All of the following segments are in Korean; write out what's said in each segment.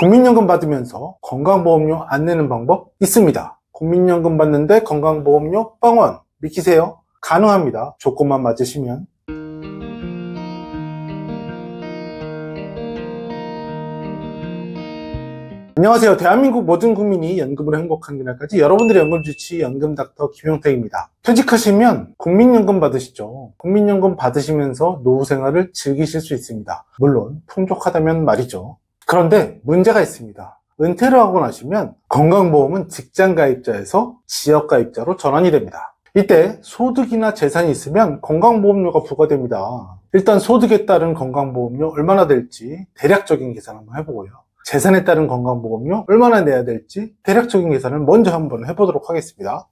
국민연금 받으면서 건강보험료 안 내는 방법 있습니다. 국민연금 받는데 건강보험료 빵원 믿기세요? 가능합니다. 조건만 맞으시면. 안녕하세요. 대한민국 모든 국민이 연금으로 행복한 그날까지 여러분들의 연금 주치 연금 닥터 김용택입니다. 퇴직하시면 국민연금 받으시죠. 국민연금 받으시면서 노후 생활을 즐기실 수 있습니다. 물론 풍족하다면 말이죠. 그런데 문제가 있습니다. 은퇴를 하고 나시면 건강보험은 직장 가입자에서 지역 가입자로 전환이 됩니다. 이때 소득이나 재산이 있으면 건강보험료가 부과됩니다. 일단 소득에 따른 건강보험료 얼마나 될지 대략적인 계산 한번 해보고요. 재산에 따른 건강보험료 얼마나 내야 될지 대략적인 계산을 먼저 한번 해보도록 하겠습니다.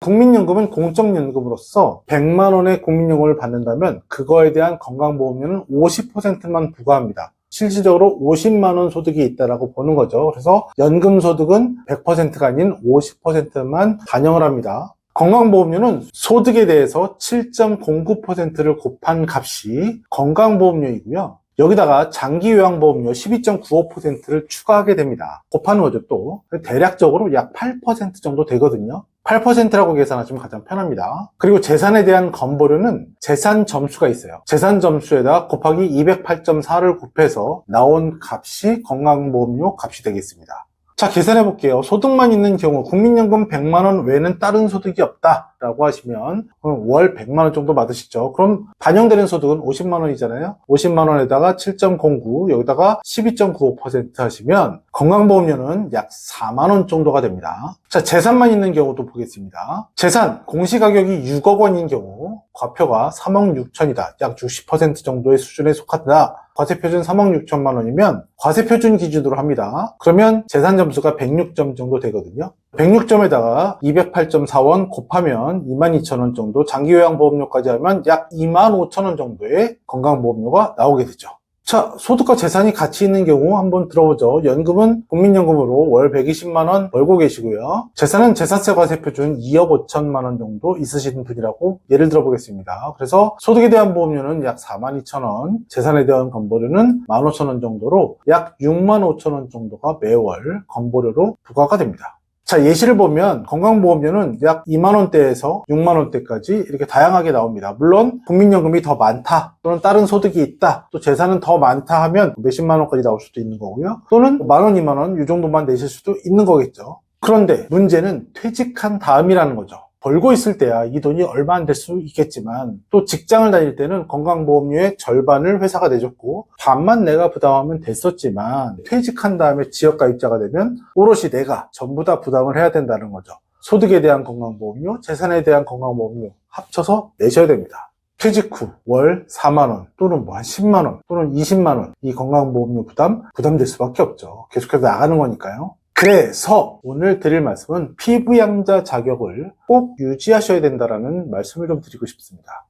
국민연금은 공적연금으로서 100만 원의 국민연금을 받는다면 그거에 대한 건강보험료는 50%만 부과합니다. 실질적으로 50만 원 소득이 있다라고 보는 거죠. 그래서 연금 소득은 100%가 아닌 50%만 반영을 합니다. 건강보험료는 소득에 대해서 7.09%를 곱한 값이 건강보험료이고요. 여기다가 장기요양보험료 12.95%를 추가하게 됩니다. 곱하는 거죠, 또. 대략적으로 약 8% 정도 되거든요. 8%라고 계산하시면 가장 편합니다. 그리고 재산에 대한 건보료는 재산 점수가 있어요. 재산 점수에다 곱하기 208.4를 곱해서 나온 값이 건강보험료 값이 되겠습니다. 자, 계산해 볼게요. 소득만 있는 경우 국민연금 100만 원 외에는 다른 소득이 없다 라고 하시면 월 100만 원 정도 받으시죠. 그럼 반영되는 소득은 50만 원이잖아요. 50만 원에다가 7.09 여기다가 12.95% 하시면 건강보험료는 약 4만 원 정도가 됩니다. 자, 재산만 있는 경우도 보겠습니다. 재산 공시가격이 6억 원인 경우 과표가 3억 6천이다. 약 60% 정도의 수준에 속한다. 과세표준 3억 6천만 원이면 과세표준 기준으로 합니다. 그러면 재산 점수가 106점 정도 되거든요. 106점에다가 208.4원 곱하면 22,000원 정도, 장기요양보험료까지 하면 약 25,000원 정도의 건강보험료가 나오게 되죠. 자, 소득과 재산이 같이 있는 경우 한번 들어보죠. 연금은 국민연금으로 월 120만원 벌고 계시고요. 재산은 재산세 과세 표준 2억 5천만 원 정도 있으신 분이라고 예를 들어보겠습니다. 그래서 소득에 대한 보험료는 약 4만 2천 원, 재산에 대한 건보료는 1만 5천 원 정도로 약 6만 5천 원 정도가 매월 건보료로 부과가 됩니다. 자, 예시를 보면 건강보험료는 약 2만원대에서 6만원대까지 이렇게 다양하게 나옵니다. 물론 국민연금이 더 많다 또는 다른 소득이 있다 또 재산은 더 많다 하면 몇십만원까지 나올 수도 있는 거고요. 또는 만원, 2만원 이 정도만 내실 수도 있는 거겠죠. 그런데 문제는 퇴직한 다음이라는 거죠. 벌고 있을 때야 이 돈이 얼마 안 될 수 있겠지만 또 직장을 다닐 때는 건강보험료의 절반을 회사가 내줬고 반만 내가 부담하면 됐었지만 퇴직한 다음에 지역가입자가 되면 오롯이 내가 전부 다 부담을 해야 된다는 거죠. 소득에 대한 건강보험료, 재산에 대한 건강보험료 합쳐서 내셔야 됩니다. 퇴직 후 월 4만원 또는 뭐 한 10만원 또는 20만원 이 건강보험료 부담 부담될 수밖에 없죠. 계속해서 나가는 거니까요. 그래서 오늘 드릴 말씀은 피부양자 자격을 꼭 유지하셔야 된다라는 말씀을 좀 드리고 싶습니다.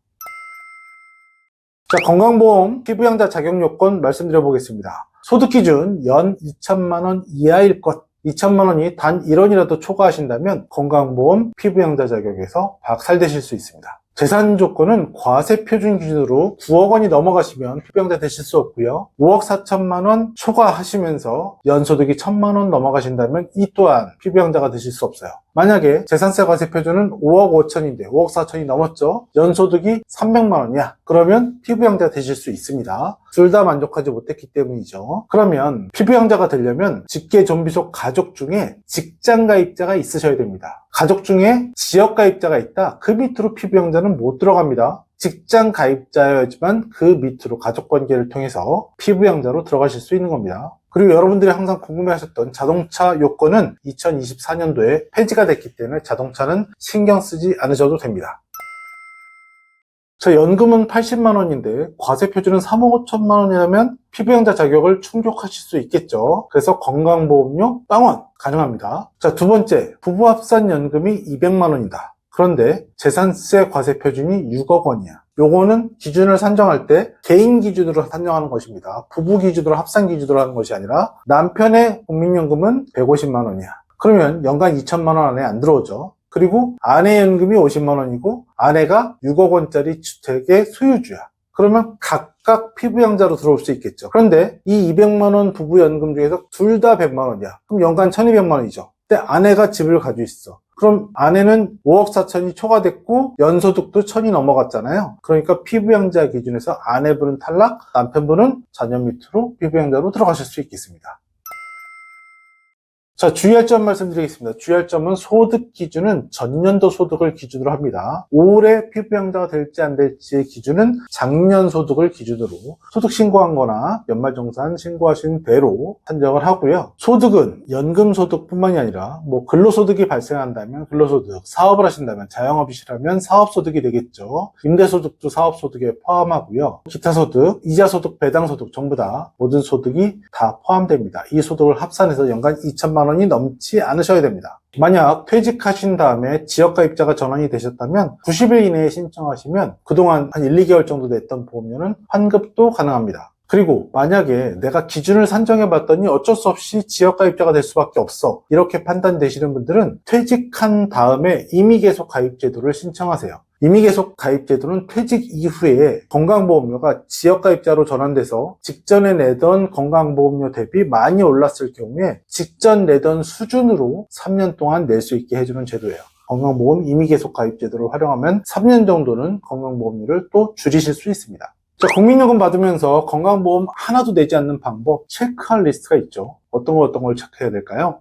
자, 건강보험 피부양자 자격 요건 말씀드려 보겠습니다. 소득 기준 연 2천만 원 이하일 것 2천만 원이 단 1원이라도 초과하신다면 건강보험 피부양자 자격에서 박살되실 수 있습니다. 재산 조건은 과세 표준 기준으로 9억 원이 넘어가시면 피부양자 되실 수 없고요. 5억 4천만 원 초과하시면서 연소득이 1천만 원 넘어가신다면 이 또한 피부양자가 되실 수 없어요. 만약에 재산세 과세 표준은 5억 5천인데 5억 4천이 넘었죠. 연소득이 300만 원이야. 그러면 피부양자 되실 수 있습니다. 둘 다 만족하지 못했기 때문이죠. 그러면 피부양자가 되려면 직계 좀비 속 가족 중에 직장 가입자가 있으셔야 됩니다. 가족 중에 지역 가입자가 있다. 그 밑으로 피부양자는 못 들어갑니다. 직장 가입자여야지만 그 밑으로 가족 관계를 통해서 피부양자로 들어가실 수 있는 겁니다. 그리고 여러분들이 항상 궁금해하셨던 자동차 요건은 2024년도에 폐지가 됐기 때문에 자동차는 신경 쓰지 않으셔도 됩니다. 자, 연금은 80만 원인데 과세 표준은 3억 5천만 원이라면 피부양자 자격을 충족하실 수 있겠죠. 그래서 건강보험료 빵원 가능합니다. 자, 두 번째, 부부합산 연금이 200만 원이다. 그런데 재산세 과세 표준이 6억 원이야. 요거는 기준을 산정할 때 개인 기준으로 산정하는 것입니다. 부부 기준으로 합산 기준으로 하는 것이 아니라 남편의 국민연금은 150만 원이야. 그러면 연간 2천만 원 안에 안 들어오죠. 그리고 아내 연금이 50만 원이고 아내가 6억 원짜리 주택의 소유주야. 그러면 각각 피부양자로 들어올 수 있겠죠. 그런데 이 200만 원 부부 연금 중에서 둘 다 100만 원이야. 그럼 연간 1200만 원이죠. 근데 아내가 집을 가지고 있어. 그럼 아내는 5억 4천이 초과됐고 연소득도 1000이 넘어갔잖아요. 그러니까 피부양자 기준에서 아내분은 탈락, 남편분은 자녀 밑으로 피부양자로 들어가실 수 있겠습니다. 자, 주의할 점 말씀드리겠습니다. 주의할 점은 소득 기준은 전년도 소득을 기준으로 합니다. 올해 피부양자가 될지 안 될지의 기준은 작년 소득을 기준으로 소득 신고한 거나 연말정산 신고하신 대로 산정을 하고요. 소득은 연금 소득뿐만이 아니라 뭐 근로소득이 발생한다면 근로소득, 사업을 하신다면 자영업이시라면 사업소득이 되겠죠. 임대소득도 사업소득에 포함하고요. 기타 소득, 이자 소득, 배당 소득 전부 다 모든 소득이 다 포함됩니다. 이 소득을 합산해서 연간 2천만 원이 넘지 않으셔야 됩니다. 만약 퇴직하신 다음에 지역가입자가 전환이 되셨다면 90일 이내에 신청하시면 그동안 한 1, 2개월 정도 냈던 보험료는 환급도 가능합니다. 그리고 만약에 내가 기준을 산정해 봤더니 어쩔 수 없이 지역가입자가 될 수밖에 없어. 이렇게 판단되시는 분들은 퇴직한 다음에 임의계속 가입제도를 신청하세요. 임의계속 가입제도는 퇴직 이후에 건강보험료가 지역가입자로 전환돼서 직전에 내던 건강보험료 대비 많이 올랐을 경우에 직전 내던 수준으로 3년 동안 낼 수 있게 해주는 제도예요. 건강보험 임의계속 가입제도를 활용하면 3년 정도는 건강보험료를 또 줄이실 수 있습니다. 자, 국민연금 받으면서 건강보험 하나도 내지 않는 방법 체크할 리스트가 있죠. 어떤 거 어떤 걸 체크해야 될까요?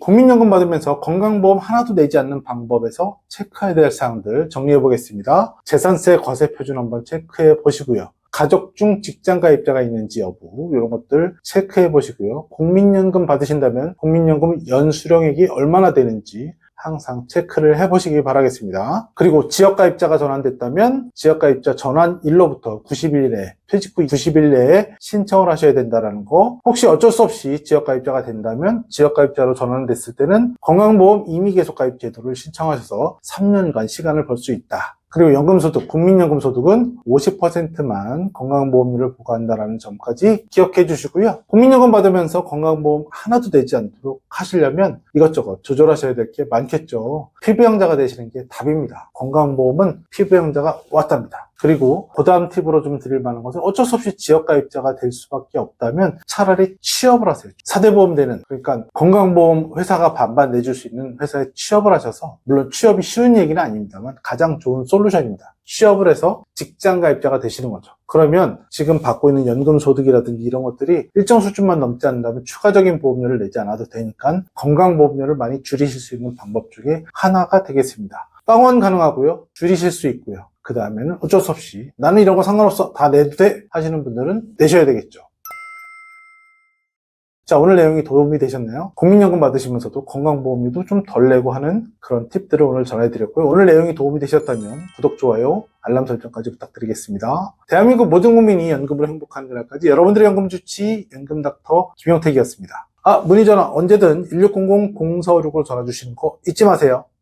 국민연금 받으면서 건강보험 하나도 내지 않는 방법에서 체크해야 될 사항들 정리해 보겠습니다. 재산세 과세 표준 한번 체크해 보시고요. 가족 중 직장 가입자가 있는지 여부 이런 것들 체크해 보시고요. 국민연금 받으신다면 국민연금 연수령액이 얼마나 되는지 항상 체크를 해보시기 바라겠습니다. 그리고 지역가입자가 전환됐다면 지역가입자 전환일로부터 90일 내에 퇴직 후 90일 내에 신청을 하셔야 된다는 거. 혹시 어쩔 수 없이 지역가입자가 된다면 지역가입자로 전환됐을 때는 건강보험 임의계속가입 제도를 신청하셔서 3년간 시간을 벌 수 있다. 그리고 연금소득, 국민연금소득은 50%만 건강보험료를 부과한다는 점까지 기억해 주시고요. 국민연금 받으면서 건강보험 하나도 내지 않도록 하시려면 이것저것 조절하셔야 될 게 많겠죠. 피부양자가 되시는 게 답입니다. 건강보험은 피부양자가 왔답니다. 그리고 그 다음 팁으로 좀 드릴 만한 것은 어쩔 수 없이 지역가입자가 될 수밖에 없다면 차라리 취업을 하세요. 사대보험 되는 그러니까 건강보험 회사가 반반 내줄 수 있는 회사에 취업을 하셔서 물론 취업이 쉬운 얘기는 아닙니다만 가장 좋은 솔루션입니다. 취업을 해서 직장 가입자가 되시는 거죠. 그러면 지금 받고 있는 연금 소득이라든지 이런 것들이 일정 수준만 넘지 않는다면 추가적인 보험료를 내지 않아도 되니까 건강보험료를 많이 줄이실 수 있는 방법 중에 하나가 되겠습니다. 빵원 가능하고요. 줄이실 수 있고요. 그 다음에는 어쩔 수 없이 나는 이런 거 상관없어 다 내도 돼 하시는 분들은 내셔야 되겠죠. 자 오늘 내용이 도움이 되셨나요? 국민연금 받으시면서도 건강보험료도 좀 덜 내고 하는 그런 팁들을 오늘 전해드렸고요. 오늘 내용이 도움이 되셨다면 구독, 좋아요, 알람 설정까지 부탁드리겠습니다. 대한민국 모든 국민이 연금으로 행복한 그날까지 여러분들의 연금주치 연금닥터 김영택이었습니다. 아 문의 전화 언제든 1600-0456을 전화 주시는 거 잊지 마세요.